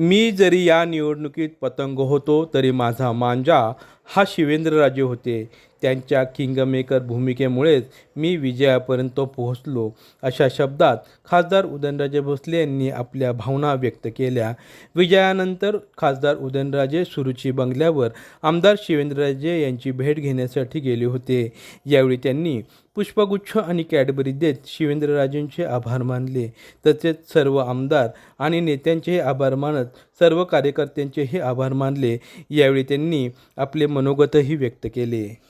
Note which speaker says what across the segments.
Speaker 1: मी जरी या निवडणुकीत पतंग होतो तरी माझा मांजा हा शिवेंद्रराजे होते. त्यांच्या किंगमेकर भूमिकेमुळेच मी विजयापर्यंत पोहोचलो अशा शब्दात खासदार उदयनराजे भोसले यांनी आपल्या भावना व्यक्त केल्या. विजयानंतर खासदार उदयनराजे सुरुची बंगल्यावर आमदार शिवेंद्रराजे यांची भेट घेण्यासाठी गेले होते. यावेळी त्यांनी पुष्पगुच्छ आणि कॅडबरी देत शिवेंद्रराजेंचे आभार मानले. तसेच सर्व आमदार आणि नेत्यांचेही आभार मानत सर्व कार्यकर्त्यांचेही आभार मानले. यावेळी त्यांनी आपले मनोगतही व्यक्त केले.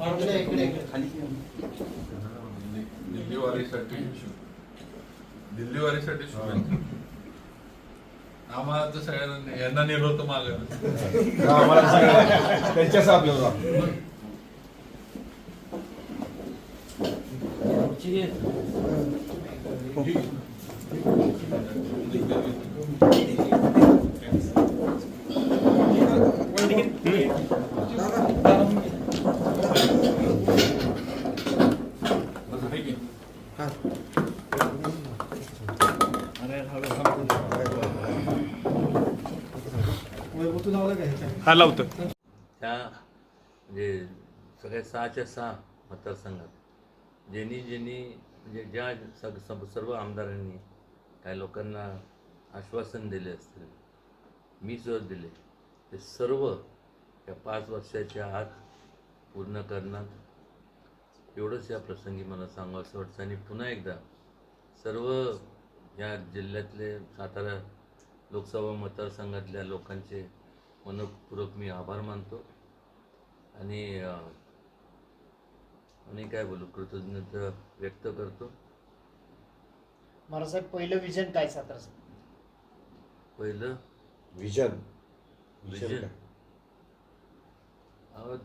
Speaker 2: वगैरे दिल्लीवारीसाठी दिल्लीवारीसाठी शुभेच्छा. आम्हाला तर सगळ्यांना यांना नेलं होतं माग.
Speaker 3: त्यांच्याच आपल्याला
Speaker 4: वैभव तू लावला का ह्याच्या
Speaker 5: हा लावतो.
Speaker 6: त्या म्हणजे सगळ्या सहाच्या सहा मतदारसंघात ज्यांनी ज्यांनी म्हणजे ज्या सग सर्व आमदारांनी काही लोकांना आश्वासन दिले असतील मी जर दिले ते सर्व या पाच वर्षाच्या आत पूर्ण करणार. एवढंच या प्रसंगी मला सांगावं असं वाटतं. आणि पुन्हा एकदा सर्व या जिल्ह्यातले सातारा लोकसभा मतदारसंघातल्या लोकांचे मनपूर्वक मी आभार मानतो. आणि आणि काय बोलू कृतज्ञता व्यक्त करतो.
Speaker 7: महाराज पहिलं विजन काय सातारा?
Speaker 6: पहिलं
Speaker 3: विजन.
Speaker 6: विजन. अहो,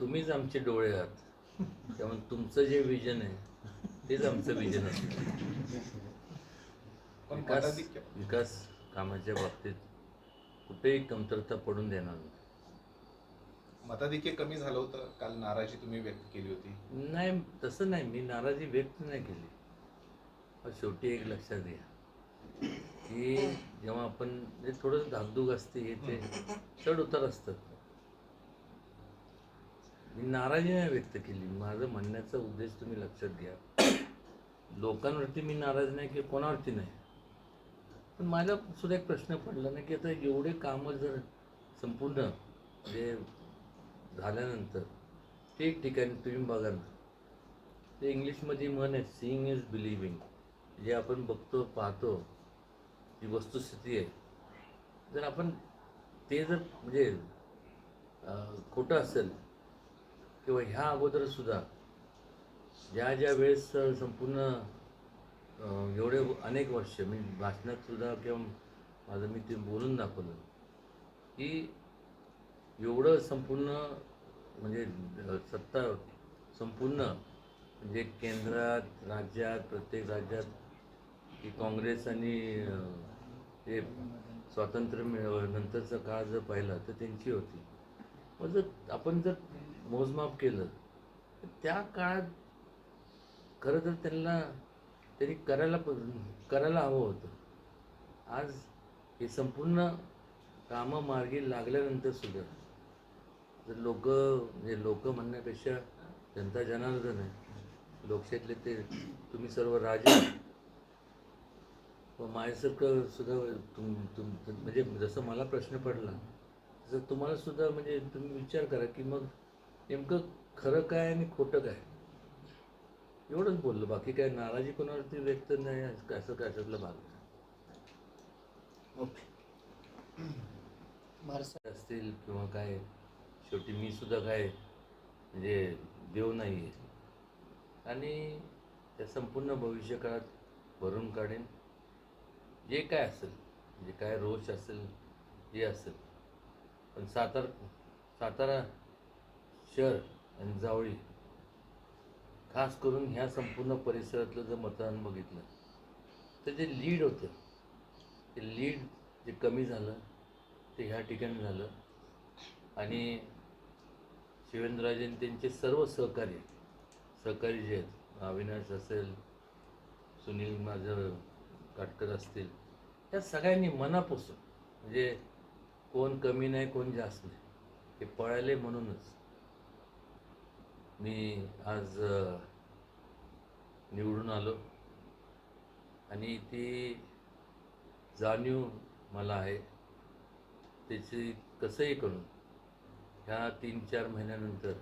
Speaker 6: तुम्हीच आमचे डोळे आहात. त्यामुळे तुमचं जे विजन आहे तेच आमचं विजन असतं विकास विकास कामाच्या बाबतीत कुठेही कमतरता पडून देणार नाही.
Speaker 2: मताधिक्य कमी झालं होतं. काल नाराजी तुम्ही व्यक्त केली होती.
Speaker 6: नाही तसं नाही. मी नाराजी व्यक्त नाही केली. शेवटी एक लक्षात घ्या. की जेव्हा आपण म्हणजे थोडं धाकधूक असते हे ते चढ उतार असतात मी नाराजी नाही व्यक्त केली. माझं म्हणण्याचा उद्देश तुम्ही लक्षात घ्या. लोकांवरती मी नाराज नाही की कोणावरती नाही. पण माझा सुद्धा एक प्रश्न पडला ना की आता एवढे कामं जर संपूर्ण जे झाल्यानंतर ते एक ठिकाणी तुम्ही बघा ना. ते इंग्लिशमध्ये म्हण आहे सीईंग इज बिलिव्हिंग जे आपण बघतो पाहतो जी वस्तुस्थिती आहे. जर आपण ते जर म्हणजे खोटं असेल किंवा ह्या अगोदरसुद्धा ज्या ज्या वेळेस संपूर्ण एवढे अनेक वर्ष मी भाषणात सुद्धा किंवा माझं मी ते बोलून दाखवलं की एवढं संपूर्ण म्हणजे सत्ता संपूर्ण म्हणजे केंद्रात राज्यात प्रत्येक राज्यात की काँग्रेस आणि हे स्वातंत्र्य मिळव नंतरचा काळ जर पाहिला तर त्यांची होती. मग जर आपण जर मोजमाप केलं तर त्या काळात खरं तर त्यांना त्यांनी करायला प- करायला हवं होतं. आज हे संपूर्ण कामं मार्गी लागल्यानंतर सुद्धा जर लोक म्हणजे लोक म्हणण्यापेक्षा जनता जनार्दन आहे लोकशाहीतले ते तुम्ही सर्व राजे व माझ्यासारखं सुद्धा तुम तुम म्हणजे जसं मला प्रश्न पडला तसं तुम्हाला सुद्धा म्हणजे तुम्ही विचार करा की मग नेमकं खरं काय आणि खोटं काय? एवढंच बोललो. बाकी काय नाराजी कोणावरती व्यक्त नाही. असं काय त्यातला भाग नाही.
Speaker 7: महाराज
Speaker 6: असतील किंवा काय? शेवटी मी सुद्धा काय म्हणजे देव नाही आहे आणि त्या संपूर्ण भविष्यकाळात भरून काढेन. जे काय असेल जे काय रोष असेल जे असेल पण सातार सातारा शहर आणि जावळी खास करून ह्या संपूर्ण परिसरातलं जर मतदान बघितलं तर जे लीड होतं ते लीड जे कमी झालं ते ह्या ठिकाणी झालं. आणि शिवेंद्रराजे त्यांचे सर्व सहकारी सहकारी जे आहेत अविनाश असेल सुनील माझं काटकर असतील या सगळ्यांनी मनापासून म्हणजे कोण कमी नाही कोण जास्त नाही. हे पळाले म्हणूनच. मी आज निवडून आलो. आणि ती जाणीव मला आहे. त्याची कसंही करून. ह्या तीन चार महिन्यानंतर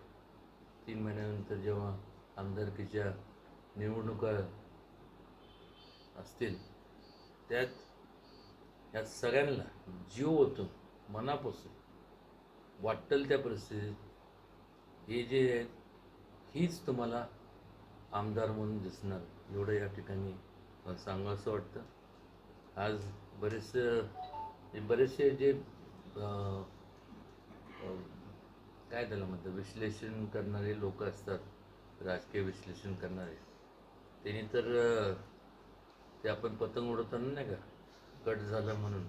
Speaker 6: तीन महिन्यानंतर जेव्हा आमदारकीच्या निवडणुका असतील त्यात ह्या सगळ्यांना जीव ओतून मनापासून वाटेल त्या परिस्थितीत हे जे आहेत हीच तुम्हाला आमदार म्हणून दिसणार. एवढं या ठिकाणी मला सांगावं असं वाटतं. आज बरेचसे बरेचसे जे काय त्याला म्हणतात विश्लेषण करणारे लोक असतात राजकीय विश्लेषण करणारे. त्यांनी तर ते आपण पतंग उडवताना नाही का कट झालं म्हणून.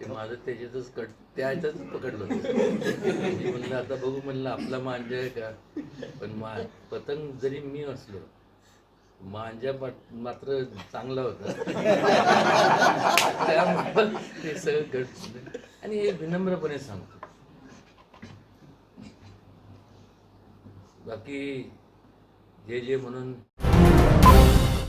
Speaker 6: ते माझं त्याच्यातच कट त्या पकडलं. मी म्हणलं आता बघू म्हणलं आपला मांजा आहे का? पण मा पतंग जरी मी असलो मांजा मात्र चांगला होता. त्यामुळं ते सगळं घट आणि हे विनम्रपणे सांगतो. बाकी जे जे म्हणून